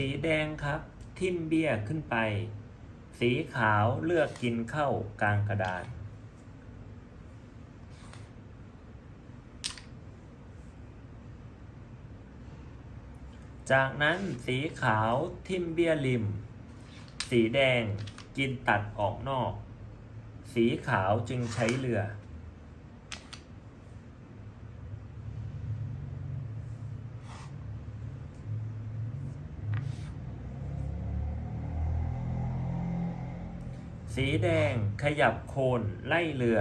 สีแดงครับ ทิมเบี้ยขึ้นไป สีขาวเลือกกินเข้ากลางกระดาน จากนั้นสีขาวทิมเบี้ยริม สีแดงกินตัดออกนอก สีขาวจึงใช้เรือ สีแดงขยับโคนไล่เรือ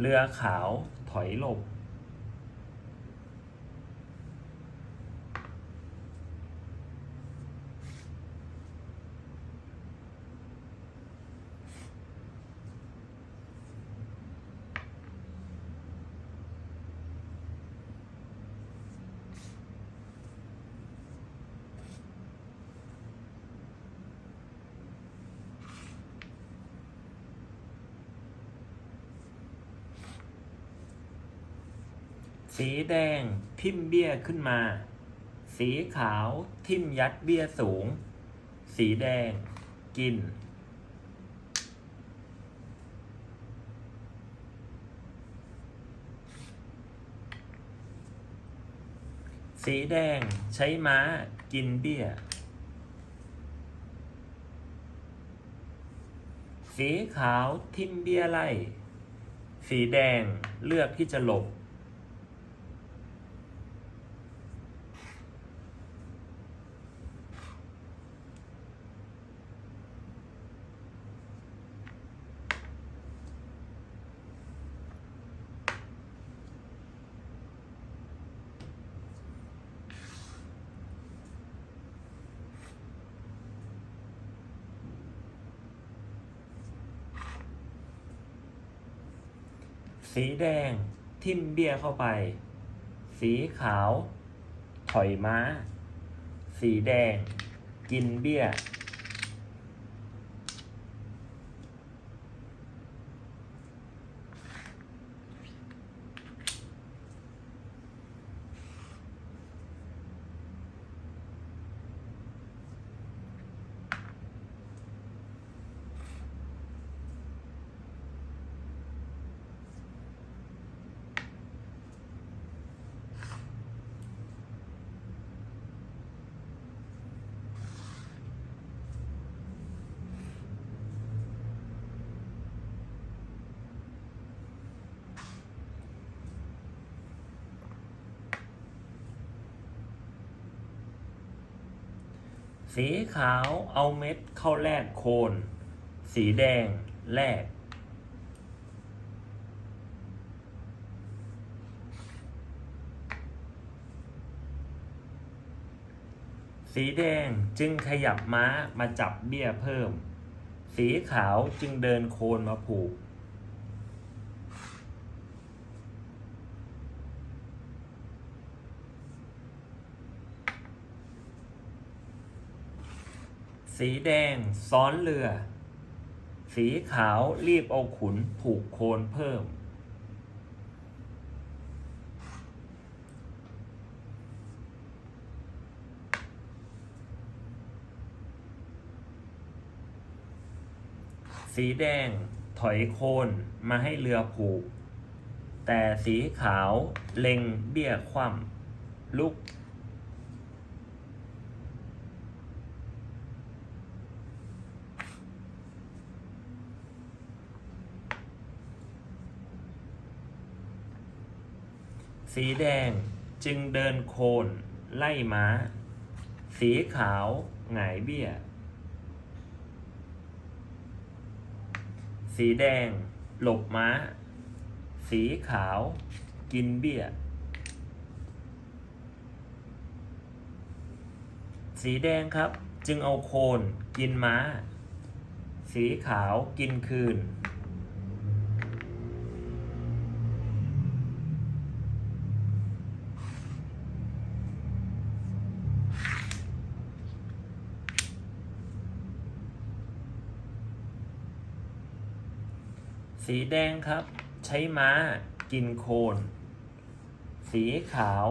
เรือขาวถอยหลบ สีแดงทิ่มเบี้ยขึ้นมา สีขาวทิ่มยัดเบี้ยสูง สีแดงกิน สีแดงใช้ม้ากินเบี้ย สีขาวทิ่มเบี้ยไล่ สีแดงเลือกที่จะหลบ สีแดงทิ่มเบี้ยเข้าไป สีขาว ถอยม้า สีแดง กินเบี้ย สีขาวเอาเม็ดเข้าแลกโคน สีแดงแลกสีแดงจึงขยับม้ามาจับเบี้ยเพิ่ม สีขาวจึงเดินโคนมาผูก สีแดงซ้อนเรือ สีขาวรีบเอาขุนผูกโคนเพิ่ม สีแดงถอยโคนมาให้เรือผูก แต่สีขาวเล็งเบี้ยคว่ำลุก สีแดงจึงเดินโคนไล่ม้า สีขาวหงายเบี้ย สีแดงหลบม้า สีขาวกินเบี้ย สีแดงครับจึงเอาโคนกินม้า สีขาวกินคืน สีแดงครับ ใช้ม้ากินโคน สีขาว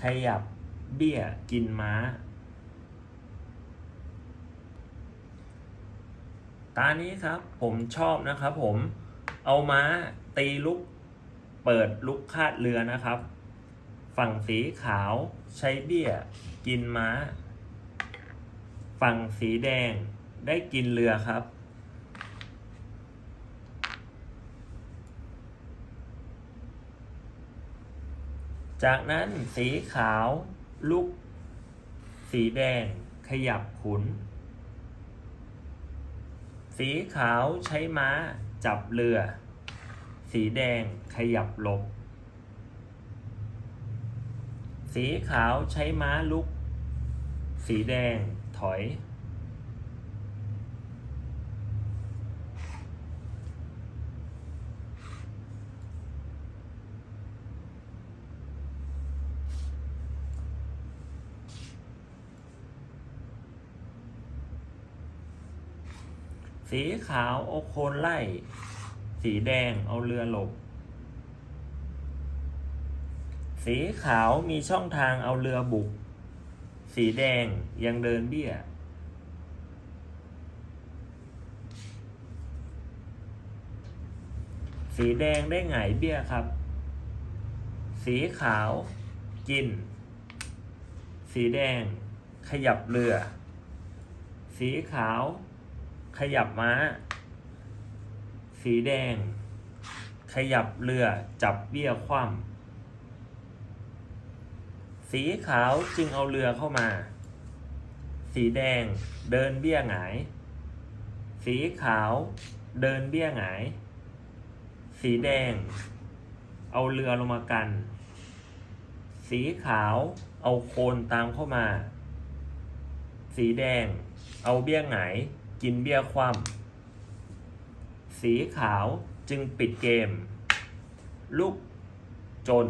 ขยับเบี้ยกินม้า ตานี้ครับผมชอบนะครับผมเอาม้าตีลุก เปิดลุกคาดเรือนะครับ ฝั่งสีขาวใช้เบี้ยกินม้า ฝั่งสีแดงได้กินเรือครับ จากนั้นสีขาวลุก สีแดงขยับขุน สีขาวใช้ม้าจับเรือ สีแดงขยับหลบ สีขาวใช้ม้าลุก สีแดงถอย สีขาวเอาโคนไล่ สีแดงเอาเรือหลบ สีขาวมีช่องทางเอาเรือบุก สีแดงยังเดินเบี้ย สีแดงได้หงเบี้ยครับ สีขาวกิน สีแดงขยับเรือ สีขาว ขยับม้า สีแดง ขยับเรือ จับเบี้ยคว่ำสีขาวจึงเอาเรือเข้ามา สีแดงเดินเบี้ยหงาย สีขาวเดินเบี้ยหงาย สีแดง เอาเรือลงมากัน สีขาวเอาโคนตามเข้ามา สีแดง เอาเบี้ยหงาย กินเบี้ยคว่ำสีขาวจึงปิดเกม ลูกจน